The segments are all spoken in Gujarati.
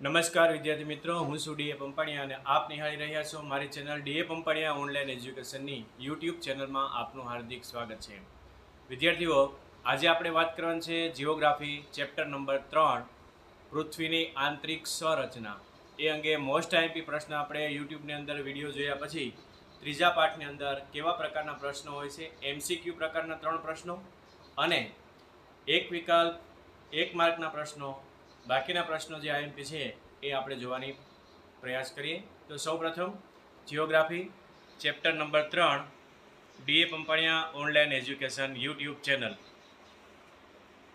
નમસ્કાર વિદ્યાર્થી મિત્રો, હું છું ડીએ પંપાણિયા અને આપ નિહાળી રહ્યા છો મારી channel D A Pampaniya online એજ્યુકેશનની YouTube ચેનલમાં આપનું હાર્દિક સ્વાગત છે. વિદ્યાર્થીઓ, આજે આપણે વાત કરવાની છે જીઓગ્રાફી ચેપ્ટર નંબર ત્રણ, પૃથ્વીની આંતરિક સંરચના. એ અંગે મોસ્ટ આઈપી પ્રશ્ન આપણે યુટ્યુબની અંદર વીડિયો જોયા પછી ત્રીજા પાઠની અંદર કેવા પ્રકારના પ્રશ્નો હોય છે, એમસીક્યુ પ્રકારના ત્રણ પ્રશ્નો અને એક વિકલ્પ, એક માર્કના પ્રશ્નો બાકીના પ્રશ્નો જે આઈએમપી છે એ આપણે જોવાની પ્રયાસ કરીએ. તો સૌપ્રથમ જિયોગ્રાફી ચેપ્ટર નંબર ત્રણ D A Pampaniya online education YouTube channel.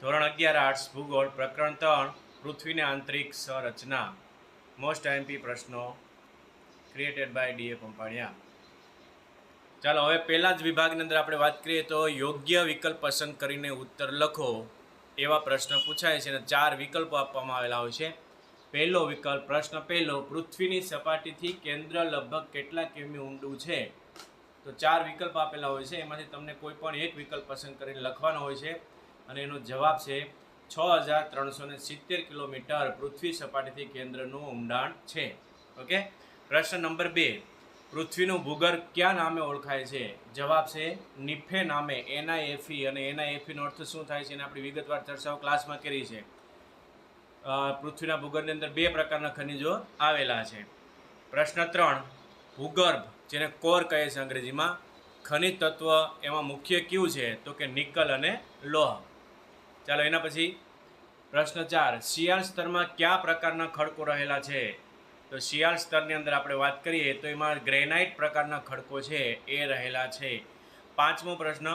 ધોરણ અગિયાર, આર્ટ્સ, ભૂગોળ, પ્રકરણ ત્રણ, પૃથ્વીની આંતરિક સંરચના. મોસ્ટ આઈએમપી પ્રશ્નો created by D A Pampaniya. ચાલો, હવે પહેલાં જ વિભાગની અંદર આપણે વાત કરીએ તો યોગ્ય વિકલ્પ પસંદ કરીને ઉત્તર લખો. એવા પ્રશ્ન પૂછાય છે અને ચાર વિકલ્પો આપવામાં આવેલા હોય છે. પહેલો વિકલ્પ, પ્રશ્ન પહેલો, પૃથ્વીની સપાટીથી કેન્દ્ર લગભગ કેટલા કિમી ઊંડું છે? તો ચાર વિકલ્પ આપેલા હોય છે. એમાંથી તમને કોઈ પણ એક વિકલ્પ પસંદ કરીને લખવાનો હોય છે. અને એનો જવાબ છે, છ હજાર ત્રણસો ને સિત્તેર કિલોમીટર પૃથ્વી સપાટીથી કેન્દ્રનું ઊંડાણ છે. ઓકે? પ્રશ્ન નંબર બે પૃથ્વીનું ભૂગર્ભ કયા નામે ઓળખાય છે? જવાબ છે નિફે નામે એનઆઈએફઈ અને એનઆઈએફઈનો અર્થ શું થાય છે એને આપણી વિગતવાર ચર્ચાઓ ક્લાસમાં કરી છે. પૃથ્વીના ભૂગર્ભની અંદર બે પ્રકારના ખનિજો આવેલા છે. પ્રશ્ન ત્રણ, ભૂગર્ભ, જેને કોર કહે છે અંગ્રેજીમાં, ખનિજ તત્વ એમાં મુખ્ય કયું છે? તો કે નિકલ અને લોહ. ચાલો એના પછી પ્રશ્ન ચાર, શિયાળ સ્તરમાં કયા પ્રકારના ખડકો રહેલા છે? તો શિયાળ સ્તરની અંદર આપણે વાત કરીએ તો એમાં ગ્રેનાઇટ પ્રકારના ખડકો છે એ રહેલા છે. પાંચમો પ્રશ્ન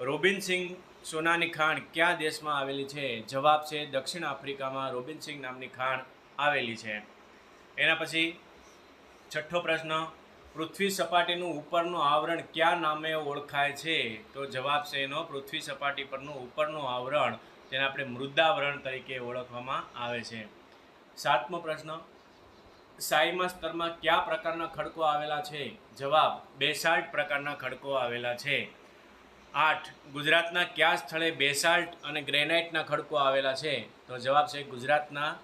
રોબિનસિંગ સોનાની ખાણ કયા દેશમાં આવેલી છે? જવાબ છે, દક્ષિણ આફ્રિકામાં રોબિનસિંગ નામની ખાણ આવેલી છે. એના પછી છઠ્ઠો પ્રશ્ન, પૃથ્વી સપાટીનું ઉપરનું આવરણ કયા નામે ઓળખાય છે? તો જવાબ છે એનો, પૃથ્વી સપાટી પરનું ઉપરનું આવરણ, જેને આપણે મૃદાવરણ તરીકે ઓળખવામાં આવે છે. સાતમો પ્રશ્ન સાઈમા સ્તરમાં કયા પ્રકારના ખડકો આવેલા છે? જવાબ, બેસાલ્ટ પ્રકારના ખડકો આવેલા છે. આઠ, ગુજરાતના કયા સ્થળે બેસાલ્ટ અને ગ્રેનાઇટના ખડકો આવેલા છે? તો જવાબ છે ગુજરાતના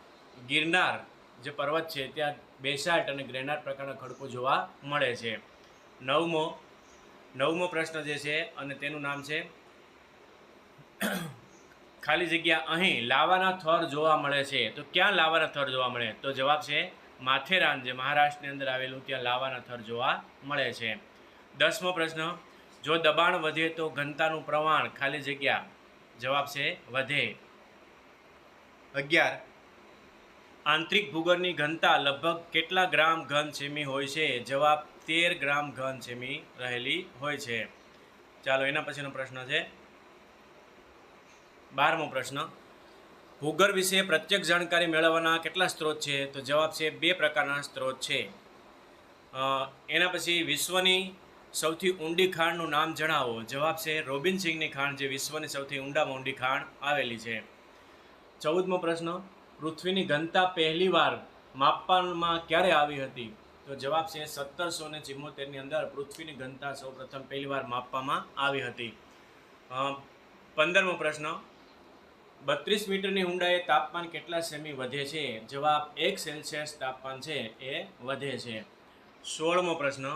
ગિરનાર, જે પર્વત છે, ત્યાં બેસાલ્ટ અને ગ્રેનાઇટ પ્રકારના ખડકો જોવા મળે છે. નવમો નવમો પ્રશ્ન જે છે અને તેનું નામ છે, ખાલી જગ્યા અહીં લાવાના થર જોવા મળે છે. તો ક્યાં લાવાના થર જોવા મળે? તો જવાબ છે માથેરાન જે મહારાષ્ટ્રની અંદર આવેલું ત્યાં લાવાના થર જોવા મળે છે. દસમો પ્રશ્ન, જો દબાણ વધે તો ઘનતાનું પ્રમાણ ખાલી જગ્યા જવાબ છે વધે. અગિયાર. આંતરિક ભૂગર્ભની ઘનતા લગભગ કેટલા ગ્રામ ઘન સેમી હોય છે? જવાબ, તેર ગ્રામ ઘન સેમી રહેલી હોય છે. ચાલો, એના પછીનો પ્રશ્ન છે. બારમો પ્રશ્ન ભૂગર્ભ વિશે પ્રત્યક્ષ જાણકારી મેળવવાના કેટલા સ્ત્રોત છે? તો જવાબ છે બે પ્રકારના સ્ત્રોત છે. એના પછી વિશ્વની સૌથી ઊંડી ખાણનું નામ જણાવો. જવાબ છે રોબિન સિંગની ખાણ, જે વિશ્વની સૌથી ઊંડામાં ઊંડી ખાણ આવેલી છે. ચૌદમો પ્રશ્ન, પૃથ્વીની ઘનતા પહેલીવાર માપવામાં ક્યારે આવી હતી? તો જવાબ છે સત્તરસો ને ચિમ્મોતેરની અંદર પૃથ્વીની ઘનતા સૌપ્રથમ પહેલીવાર માપવામાં આવી હતી. પંદરમો પ્રશ્ન બત્રીસ મીટરની ઊંડાઈએ તાપમાન કેટલા સેમી વધે છે? જવાબ એક સેલ્સિયસ તાપમાન છે, એ વધે છે. સોળમો પ્રશ્ન.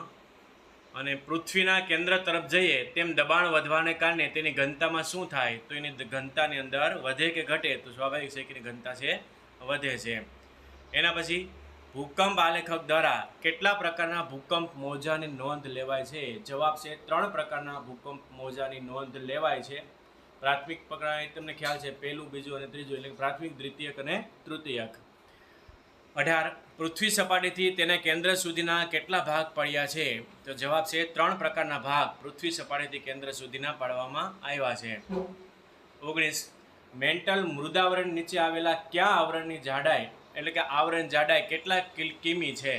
અને પૃથ્વીના કેન્દ્ર તરફ જઈએ, તેમ દબાણ વધવાને કારણે તેની ઘનતામાં શું થાય? તો એની ઘનતાની અંદર વધે કે ઘટે? તો સ્વાભાવિક છે કે ઘનતા છે, વધે છે. એના પછી, ભૂકંપ આલેખક દ્વારા કેટલા પ્રકારના ભૂકંપ મોજાની નોંધ લેવાય છે? જવાબ છે, ત્રણ પ્રકારના ભૂકંપ મોજાની નોંધ લેવાય છે. પ્રાથમિક પ્રકાર તમને ખ્યાલ છે, પહેલું, બીજું અને ત્રીજું, એટલે પ્રાથમિક, દ્વિતીયક અને તૃતીયક. અઢાર, પૃથ્વી સપાટીથી તેને કેન્દ્ર સુધીના કેટલા ભાગ પડ્યા છે? તો જવાબ છે, ત્રણ પ્રકારના ભાગ પૃથ્વી સપાટીથી કેન્દ્ર સુધીના પાડવામાં આવ્યા છે. ઓગણીસ, મેન્ટલ મૃદાવરણ નીચે આવેલા કયા આવરણની જાડાઈ, એટલે કે આવરણ જાડાઈ કેટલા કિમી છે?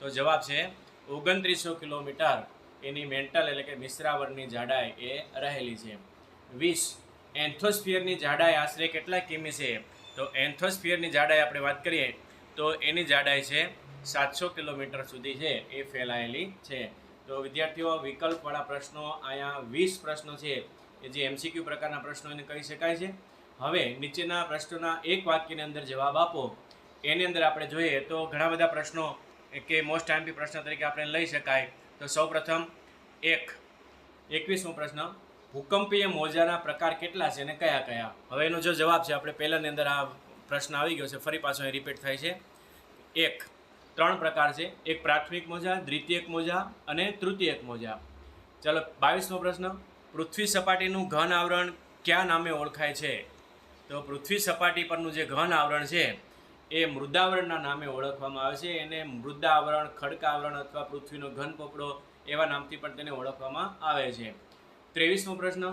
તો જવાબ છે, ઓગણત્રીસો કિલોમીટર. એની મેન્ટલ એટલે કે મિશ્રાવરણની જાડાઈ એ રહેલી છે. વીસ એન્થોસ્ફિયરની જાડાઈ આશરે કેટલા કિમી છે? તો એન્થોસ્ફિયરની જાડાઈ આપણે વાત કરીએ, તો એની જાડાઈ છે સાતસો કિલોમીટર સુધી છે, એ ફેલાયેલી છે. તો વિદ્યાર્થીઓ, વિકલ્પવાળા પ્રશ્નો, અહીંયા વીસ પ્રશ્નો છે, કે જે એમસીક્યુ પ્રકારના પ્રશ્નો એને કહી શકાય છે. હવે નીચેના પ્રશ્નોના એક વાક્યની અંદર જવાબ આપો. એની અંદર આપણે જોઈએ તો ઘણા બધા પ્રશ્નો કે મોસ્ટ આઈમ્પી પ્રશ્ન તરીકે આપણે લઈ શકાય. તો સૌપ્રથમ એક, એકવીસમો પ્રશ્ન. ભૂકંપીય મોજાના પ્રકાર કેટલા છે અને કયા કયા? હવે એનો જો જવાબ છે, આપણે પહેલાંની અંદર આ પ્રશ્ન આવી ગયો છે, ફરી પાછો એ રિપીટ થાય છે. એક, ત્રણ પ્રકાર છે. એક પ્રાથમિક મોજા, દ્વિતીયક મોજા અને તૃતીયક મોજા. ચાલો, બાવીસમો પ્રશ્ન. પૃથ્વી સપાટીનું ઘન આવરણ કયા નામે ઓળખાય છે? તો પૃથ્વી સપાટી પરનું જે ઘન આવરણ છે, એ મૃદાવરણના નામે ઓળખવામાં આવે છે. એને મૃદાવરણ, ખડકાવરણ અથવા પૃથ્વીનો ઘન પોપડો એવા નામથી પણ તેને ઓળખવામાં આવે છે. ત્રેવીસમો પ્રશ્ન,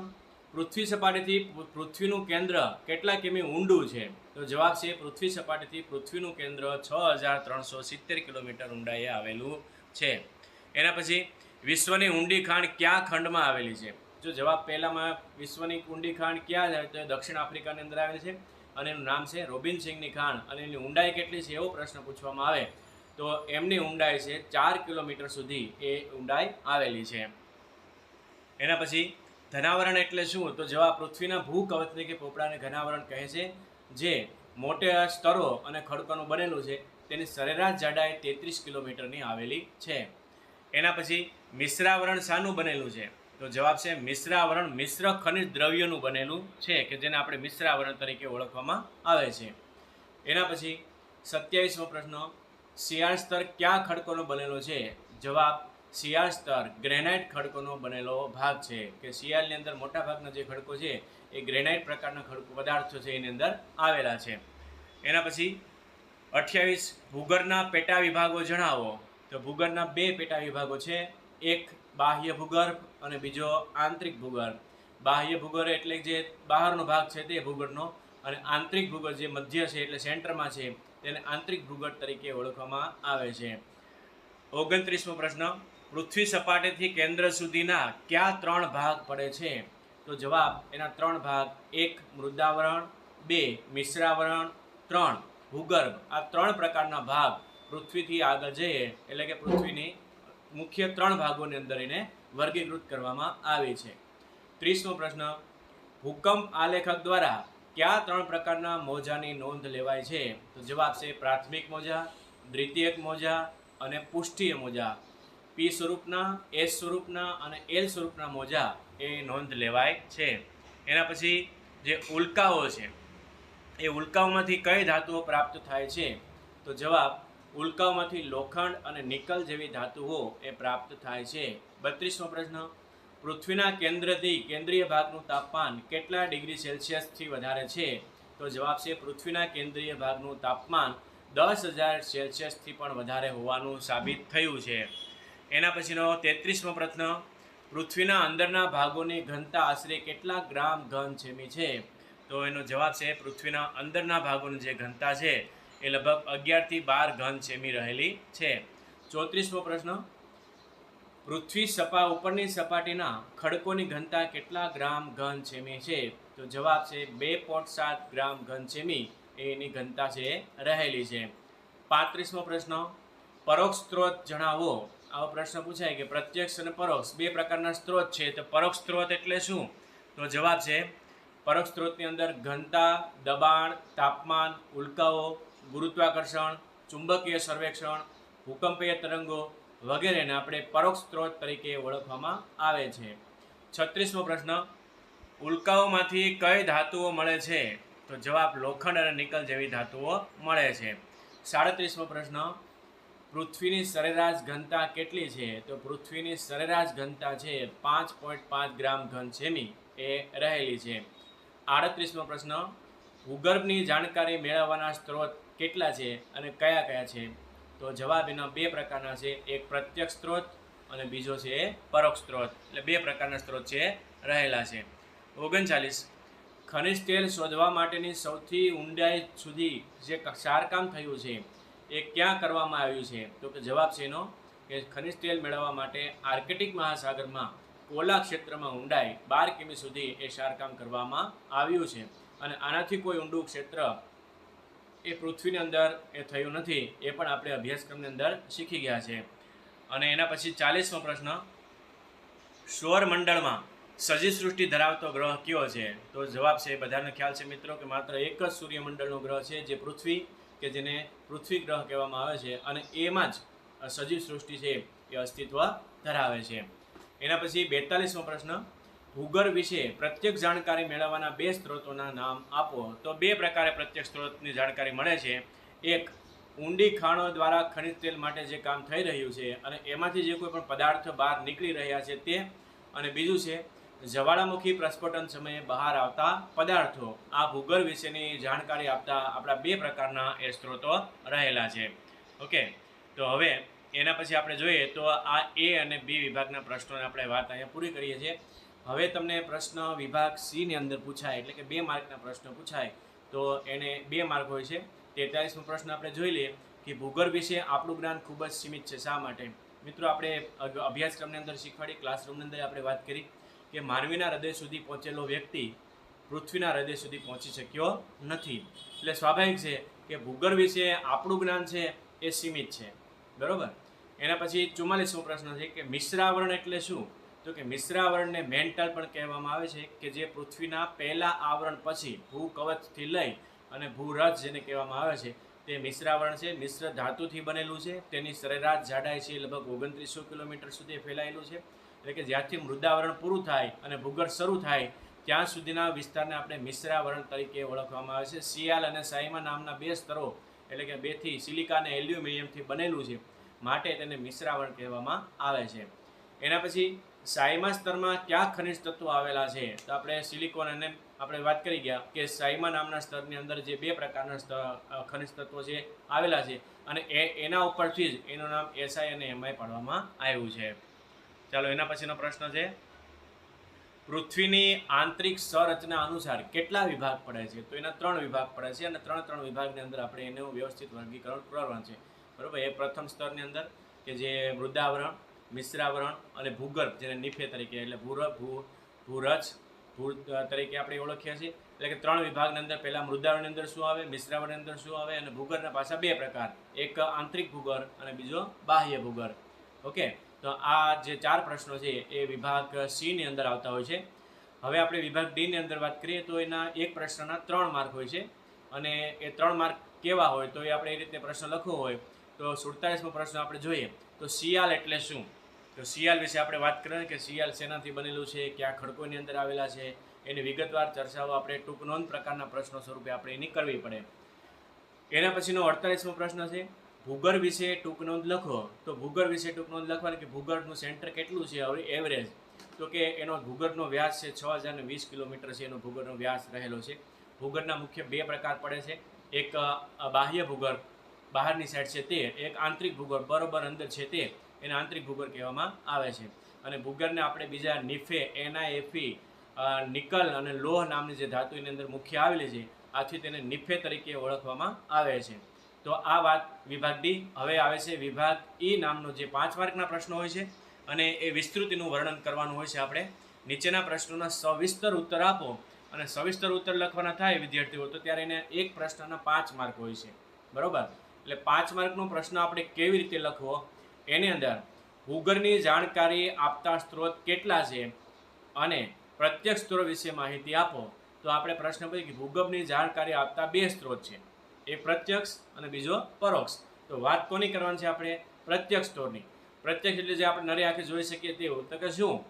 પૃથ્વી સપાટીથી પૃથ્વીનું કેન્દ્ર કેટલા કિમી ઊંડું છે? તો જવાબ છે, પૃથ્વી સપાટીથી પૃથ્વીનું કેન્દ્ર છ હજાર ત્રણસો સિત્તેર કિલોમીટર ઊંડાઈએ આવેલું છે. એના પછી, વિશ્વની ઊંડી ખાણ કયા ખંડમાં આવેલી છે? જો જવાબ પહેલામાં વિશ્વની ઊંડી ખાણ ક્યાં આવે તો દક્ષિણ આફ્રિકાની અંદર આવેલી છે અને એનું નામ છે રોબિન સિંગની ખાણ. અને એની ઊંડાઈ કેટલી છે એવો પ્રશ્ન પૂછવામાં આવે. તો એમની ઊંડાઈ છે ચાર કિલોમીટર સુધી એ ઊંડાઈ આવેલી છે. એના પછી ધનાવરણ એટલે શું? તો જેવા પૃથ્વીના ભૂકવચને કે પોપડાને ઘનાવરણ કહે છે, જે મોટે સ્તરો અને ખડકોનું બનેલું છે. તેની સરેરાશ જાડાઈ તેત્રીસ કિલોમીટરની આવેલી છે. એના પછી મિશ્રાવરણ શાનું બનેલું છે? તો જવાબ છે મિશ્રાવરણ મિશ્ર ખનિજ દ્રવ્યોનું બનેલું છે, કે જેને આપણે મિશ્રાવરણ તરીકે ઓળખવામાં આવે છે. એના પછી સત્યાવીસમો પ્રશ્ન, શિયાળ સ્તર ક્યાં ખડકોનો બનેલો છે? જવાબ શિયાળ સ્તર, ગ્રેનાઇટ ખડકોનો બનેલો ભાગ છે કે શિયાળની અંદર મોટા ભાગના જે ખડકો છે, એ ગ્રેનાઇટ પ્રકારના ખડકો પદાર્થો છે, એની અંદર આવેલા છે. એના પછી અઠ્યાવીસ ભૂગર્ભના પેટા વિભાગો જણાવો. તો ભૂગર્ભના બે પેટા વિભાગો છે, એક બાહ્ય ભૂગર્ભ અને બીજો આંતરિક ભૂગર્ભ. બાહ્ય ભૂગર્ભ એટલે જે બહારનો ભાગ છે, તે ભૂગર્ભનો અને આંતરિક ભૂગર્ભ જે મધ્ય છે, એટલે સેન્ટરમાં છે, તેને આંતરિક ભૂગર્ભ તરીકે ઓળખવામાં આવે છે. ઓગણત્રીસમો પ્રશ્ન પૃથ્વી સપાટીથી કેન્દ્ર સુધીના કયા ત્રણ ભાગ પડે છે? તો જવાબ, એના ત્રણ ભાગ, એક મૃદાવરણ, બે મિશ્રાવરણ, ત્રણ ભૂગર્ભ. આ ત્રણ પ્રકારના ભાગ પૃથ્વીથી આગળ જઈએ, એટલે કે પૃથ્વીની મુખ્ય ત્રણ ભાગોની અંદર એને વર્ગીકૃત કરવામાં આવે છે. ત્રીસમો પ્રશ્ન, ભૂકંપ આલેખક દ્વારા કયા ત્રણ પ્રકારના મોજાની નોંધ લેવાય છે? તો જવાબ છે પ્રાથમિક મોજા, દ્વિતીયક મોજા અને પુષ્ટિય મોજા. પી સ્વરૂપના એસ સ્વરૂપના અને એલ સ્વરૂપના મોજા એ નોંધ લેવાય છે. એના પછી જે ઉલ્કાઓ છે, એ ઉલ્કાઓમાંથી કઈ ધાતુઓ પ્રાપ્ત થાય છે? તો જવાબ, ઉલ્કાઓમાંથી લોખંડ અને નિકલ જેવી ધાતુઓ એ પ્રાપ્ત થાય છે. બત્રીસમો પ્રશ્ન, પૃથ્વીના કેન્દ્રથી કેન્દ્રીય ભાગનું તાપમાન કેટલા ડિગ્રી સેલ્સિયસથી વધારે છે? તો જવાબ છે, પૃથ્વીના કેન્દ્રીય ભાગનું તાપમાન દસ હજાર સેલ્સિયસથી પણ વધારે હોવાનું સાબિત થયું છે. એના પછીનો તેત્રીસમો પ્રશ્ન, પૃથ્વીના અંદરના ભાગોની ઘનતા આશરે કેટલા ગ્રામ ઘન છેમી છે? તો એનો જવાબ છે, પૃથ્વીના અંદરના ભાગોની જે ઘનતા છે, એ લગભગ અગિયારથી બાર ઘન છેમી રહેલી છે. ચોત્રીસમો પ્રશ્ન, પૃથ્વી સપા ઉપરની સપાટીના ખડકોની ઘનતા કેટલા ગ્રામ ઘન છેમી છે? તો જવાબ છે, બે પોઈન્ટ સાત ગ્રામ ઘન છેમી એની ઘનતા છે રહેલી છે. પાંત્રીસમો પ્રશ્ન, પરોક્ષ સ્ત્રોત જણાવો. આવો પ્રશ્ન પૂછાય કે પ્રત્યક્ષ અને પરોક્ષ બે પ્રકારના સ્ત્રોત છે. તો પરોક્ષ સ્ત્રોત એટલે શું? તો જવાબ છે, પરોક્ષ સ્ત્રોતની અંદર ઘનતા, દબાણ, તાપમાન, ઉલ્કાઓ, ગુરુત્વાકર્ષણ, ચુંબકીય સર્વેક્ષણ, ભૂકંપીય તરંગો વગેરેને આપણે પરોક્ષ સ્ત્રોત તરીકે ઓળખવામાં આવે છે. છત્રીસમો પ્રશ્ન, ઉલ્કાઓમાંથી કઈ ધાતુઓ મળે છે? તો જવાબ લોખંડ અને નિકલ જેવી ધાતુઓ મળે છે. સાડત્રીસમો પ્રશ્ન પૃથ્વીની સરેરાશ ઘનતા કેટલી છે? તો પૃથ્વીની સરેરાશ ઘનતા છે પાંચ પોઈન્ટ પાંચ ગ્રામ ઘન સેમી એ રહેલી છે. આડત્રીસમો પ્રશ્ન, ભૂગર્ભની જાણકારી મેળવવાના સ્ત્રોત કેટલા છે અને કયા કયા છે? તો જવાબ એના બે પ્રકારના છે, એક પ્રત્યક્ષ સ્ત્રોત અને બીજો છે પરોક્ષ સ્ત્રોત. એટલે બે પ્રકારના સ્ત્રોત છે રહેલા છે. ઓગણચાલીસ, ખનિજ તેલ શોધવા માટેની સૌથી ઊંડાઈ સુધી જે ક્ષારકામ થયું છે એ ક્યાં કરવામાં આવ્યું છે? તો કે જવાબ છે એનો કે ખનિજ તેલ મેળવવા માટે આર્કટિક મહાસાગરમાં કોલા ક્ષેત્રમાં ઊંડાઈ બાર કિમી સુધી એ શારકામ કરવામાં આવ્યું છે. અને આનાથી કોઈ ઊંડું ક્ષેત્ર એ પૃથ્વીની અંદર એ થયું નથી, એ પણ આપણે અભ્યાસક્રમની અંદર શીખી ગયા છે. અને એના પછી ચાલીસમો પ્રશ્ન સૌરમંડળમાં સજી સૃષ્ટિ ધરાવતો ગ્રહ કયો છે? તો જવાબ છે, બધાને ખ્યાલ છે મિત્રો, કે માત્ર એક જ સૂર્યમંડળનો ગ્રહ છે, જે પૃથ્વી કે જેને પૃથ્વી ગ્રહ કહેવામાં આવે છે અને એમાં જ સજીવ સૃષ્ટિ છે એ અસ્તિત્વ ધરાવે છે. એના પછી બેતાલીસમો પ્રશ્ન, ભૂગર્ભ વિશે પ્રત્યક્ષ જાણકારી મેળવવાના બે સ્ત્રોતોના નામ આપો. તો બે પ્રકારે પ્રત્યેક સ્ત્રોતની જાણકારી મળે છે. એક, ઊંડી ખાણો દ્વારા ખનિજ તેલ માટે જે કામ થઈ રહ્યું છે અને એમાંથી જે કોઈ પણ પદાર્થ બહાર નીકળી રહ્યા છે તે, અને બીજું છે જ્વાળામુખી પ્રસ્ફોટન સમયે બહાર આવતા પદાર્થો આ ભૂગર્ભ વિશેની જાણકારી આપતા આપણા બે પ્રકારના એ સ્ત્રોતો રહેલા છે. ઓકે, તો હવે એના પછી આપણે જોઈએ તો આ એ અને બી વિભાગના પ્રશ્નોને આપણે વાત અહીંયા પૂરી કરીએ છીએ. હવે તમને પ્રશ્ન વિભાગ સીની અંદર પૂછાય, એટલે કે બે માર્કના પ્રશ્નો પૂછાય, તો એને બે માર્ક હોય છે. તેતાલીસમો પ્રશ્ન આપણે જોઈ લઈએ કે ભૂગર્ભ વિશે આપણું જ્ઞાન ખૂબ જ સીમિત છે શા માટે? મિત્રો, આપણે અભ્યાસક્રમની અંદર શીખવાડી, ક્લાસરૂમની અંદર આપણે વાત કરી. કે માનવીના હૃદય સુધી પહોંચેલો વ્યક્તિ પૃથ્વીના હૃદય સુધી પહોંચી શક્યો નથી. એટલે સ્વાભાવિક છે કે ભૂગર્ભ વિશે આપણું જ્ઞાન છે એ સીમિત છે. બરાબર? એના પછી ચુમ્માલીસમો પ્રશ્ન છે કે મિશ્રાવરણ એટલે શું? તો કે મિશ્રાવરણને મેન્ટલ પણ કહેવામાં આવે છે કે જે પૃથ્વીના પહેલા આવરણ પછી ભૂકવચથી લઈ અને ભૂરજ જેને કહેવામાં આવે છે તે મિશ્રાવરણ છે. મિશ્ર ધાતુથી બનેલું છે. તેની સરેરાશ જાડાઈ છે લગભગ ઓગણત્રીસો કિલોમીટર સુધી ફેલાયેલું છે. એટલે કે જ્યાંથી મૃદાવરણ પૂરું થાય અને ભૂગર્ભ શરૂ થાય, ત્યાં સુધીના વિસ્તારને આપણે મિશ્રાવરણ તરીકે ઓળખવામાં આવે છે. સિયાલ અને સાયમા નામના બે સ્તરો, એટલે કે બેથી સિલિકા અને એલ્યુમિનિયમથી બનેલું છે, માટે તેને મિશ્રાવરણ કહેવામાં આવે છે. એના પછી સાયમા સ્તરમાં ક્યાં ખનિજ તત્વો આવેલા છે? તો આપણે સિલિકોન અને આપણે વાત કરી ગયા કે સાઈમા નામના સ્તરની અંદર જે બે પ્રકારના ખનિજ તત્વો છે, આવેલા છે. અને એ, એના ઉપરથી જ એનું નામ એસઆઈ અને એમઆઈ પાડવામાં આવ્યું છે. ચાલો, એના પછીનો પ્રશ્ન છે. પૃથ્વીની આંતરિક સંરચના અનુસાર કેટલા વિભાગ પડે છે? તો એના ત્રણ વિભાગ પડે છે અને ત્રણ ત્રણ વિભાગની અંદર આપણે એનું વ્યવસ્થિત વર્ગીકરણ કરવાનું છે. બરાબર? એ પ્રથમ સ્તરની અંદર કે જે મૃદાવરણ મિશ્રાવરણ અને ભૂગર્ભ, જેને નિફે તરીકે એટલે ભૂર, ભૂ, ભૂરજ ભૂ તરીકે આપણે ઓળખીએ છીએ. એટલે કે ત્રણ વિભાગની અંદર પહેલાં મૃદાવરણની અંદર શું આવે, મિશ્રાવરણની અંદર શું આવે અને ભૂગર્ભના પાછા બે પ્રકાર. એક આંતરિક ભૂગર્ભ અને બીજો બાહ્ય ભૂગર્ભ. ઓકે? તો આ જે ચાર પ્રશ્નો છે એ વિભાગ સીની અંદર આવતા હોય છે. હવે આપણે વિભાગ ડી ની અંદર વાત કરીએ તો એના એક પ્રશ્નના ત્રણ માર્ક હોય છે. અને એ ત્રણ માર્ક કેવા હોય તો એ આપણે એ રીતે પ્રશ્ન લખવો હોય. તો સુડતાલીસમો પ્રશ્ન આપણે જોઈએ. તો શિયાળ એટલે શું? તો શિયાળ વિશે આપણે વાત કરીએ કે શિયાળ શેનાથી બનેલું છે? ક્યાં ખડકોની અંદર આવેલા છે? એની વિગતવાર ચર્ચાઓ આપણે ટૂંક નોંધ પ્રકારના પ્રશ્નો સ્વરૂપે આપણે એની કરવી પડે. એના પછીનો અડતાલીસમો પ્રશ્ન છે. ભૂગર્ભ વિશે ટૂંક નોંધ લખો. તો ભૂગર વિશે ટૂંક નોંધ લખવાની કે ભૂગર્ભનું સેન્ટર કેટલું છે? હવે એવરેજ તો કે એનો ભૂગર્ભનો વ્યાસ છે છ હજાર ને વીસ કિલોમીટર છે, એનો ભૂગર્ભનો વ્યાસ રહેલો છે. ભૂગર્ભના મુખ્ય બે પ્રકાર પડે છે. એક બાહ્ય ભૂગર્ભ, બહારની સાઈડ છે તે એક, આંતરિક ભૂગર્ભ, બરોબર અંદર છે તે એને આંતરિક ભૂગર્ભ કહેવામાં આવે છે. અને ભૂગર્ભને આપણે બીજા નિફે એનઆઈએફી નિકલ અને લોહ નામની જે ધાતુ એની અંદર મુખ્ય આવેલી છે, આથી તેને નિફે તરીકે ઓળખવામાં આવે છે. તો આ વાત વિભાગ ડી હવે આવે છે. વિભાગ ઈ નામનો જે પાંચ માર્કના પ્રશ્નો હોય છે અને એ વિસ્તૃતિનું વર્ણન કરવાનું હોય છે આપણે. નીચેના પ્રશ્નોના સવિસ્તર ઉત્તર આપો અને સવિસ્તર ઉત્તર લખવાના થાય વિદ્યાર્થીઓ, તો ત્યારે એને એક પ્રશ્નના પાંચ માર્ક હોય છે. બરાબર? એટલે પાંચ માર્કનો પ્રશ્ન આપણે કેવી રીતે લખવો? એની અંદર ભૂગર્ભની જાણકારી આપતા સ્ત્રોત કેટલા છે અને પ્રત્યક્ષ સ્ત્રોત વિશે માહિતી આપો. તો આપણે પ્રશ્ન પૂછીએ કે ભૂગર્ભની જાણકારી આપતા બે સ્ત્રોત છે. એક પ્રત્યક્ષ અને બીજો પરોક્ષ. તો વાત કોની કરવાની છે આપણે? પ્રત્યક્ષ સ્ટોરની. પ્રત્યક્ષ એટલે જે આપણે નરી આંખે જોઈ શકીએ તેવું. તો કે શું?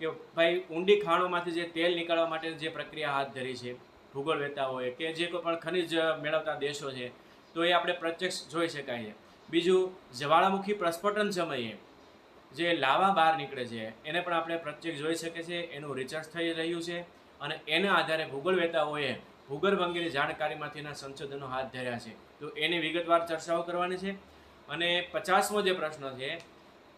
કે ભાઈ, ઊંડી ખાણોમાંથી જે તેલ નીકળવા માટે જે પ્રક્રિયા હાથ ધરી છે, ભૂગોળ વહેતા હોય કે જે કોઈ પણ ખનિજ મેળવતા દેશો છે, તો એ આપણે પ્રત્યક્ષ જોઈ શકાય છે. બીજું, જ્વાળામુખી પ્રસ્ફોટન સમયે જે લાવા બહાર નીકળે છે, એને પણ આપણે પ્રત્યક્ષ જોઈ શકીએ છીએ. એનું રિસર્ચ થઈ રહ્યું છે અને એના આધારે ભૂગોળ વેતાઓએ ભૂગર્ભ અંગેની જાણકારીમાંથીના સંશોધનો હાથ ધર્યા છે. તો એની વિગતવાર ચર્ચાઓ કરવાની છે. અને પચાસમો જે પ્રશ્ન છે,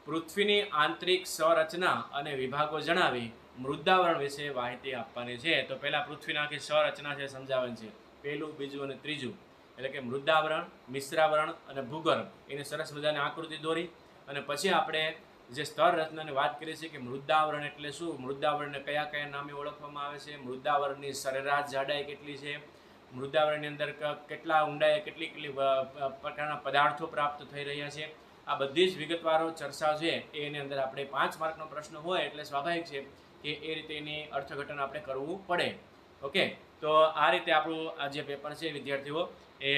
પૃથ્વીની આંતરિક સંરચના અને વિભાગો જણાવી મૃદાવરણ વિશે માહિતી આપવાની છે. તો પહેલાં પૃથ્વીના આખી સંરચના છે સમજાવવાની છે. પહેલું, બીજું અને ત્રીજું. એટલે કે મૃદાવરણ, મિશ્રાવરણ અને ભૂગર્ભ. એની સરસ મજાની આકૃતિ દોરી. અને પછી આપણે જે સ્તર રચનાની વાત કરીએ છીએ કે મૃદાવરણ એટલે શું? મૃદાવરણને કયા કયા નામે ઓળખવામાં આવે છે? મૃદાવરણની સરેરાશ જાડાઈ કેટલી છે? મૃદાવરણની અંદર કેટલા ઊંડાએ કેટલી કેટલી પ્રકારના પદાર્થો પ્રાપ્ત થઈ રહ્યા છે? આ બધી જ વિગતવારો ચર્ચા છે. એની અંદર આપણે પાંચ માર્કનો પ્રશ્ન હોય એટલે સ્વાભાવિક છે કે એ રીતે એની અર્થઘટન આપણે કરવું પડે. ઓકે તો આ રીતે આપણું આ જે પેપર છે, વિદ્યાર્થીઓ, એ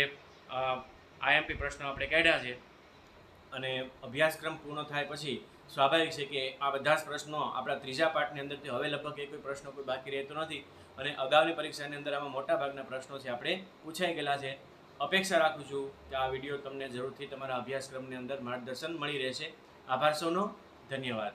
આઈએમપી પ્રશ્નો આપણે કાઢ્યા છે. અને અભ્યાસક્રમ પૂર્ણ થાય પછી સ્વાભાવિક છે કે આ બધા જ પ્રશ્નો આપણા ત્રીજા પાઠની અંદરથી હવે લગભગ એક કોઈ પ્રશ્નો કોઈ બાકી રહેતો નથી અને અગાઉની પરીક્ષાની અંદર આમાં મોટા ભાગના પ્રશ્નો છે આપણે પૂછાઈ ગયેલા છે. અપેક્ષા રાખું છું કે આ વીડિયો તમને જરૂરથી તમારા અભ્યાસક્રમની અંદર માર્ગદર્શન મળી રહેશે. આભાર સૌનો. ધન્યવાદ.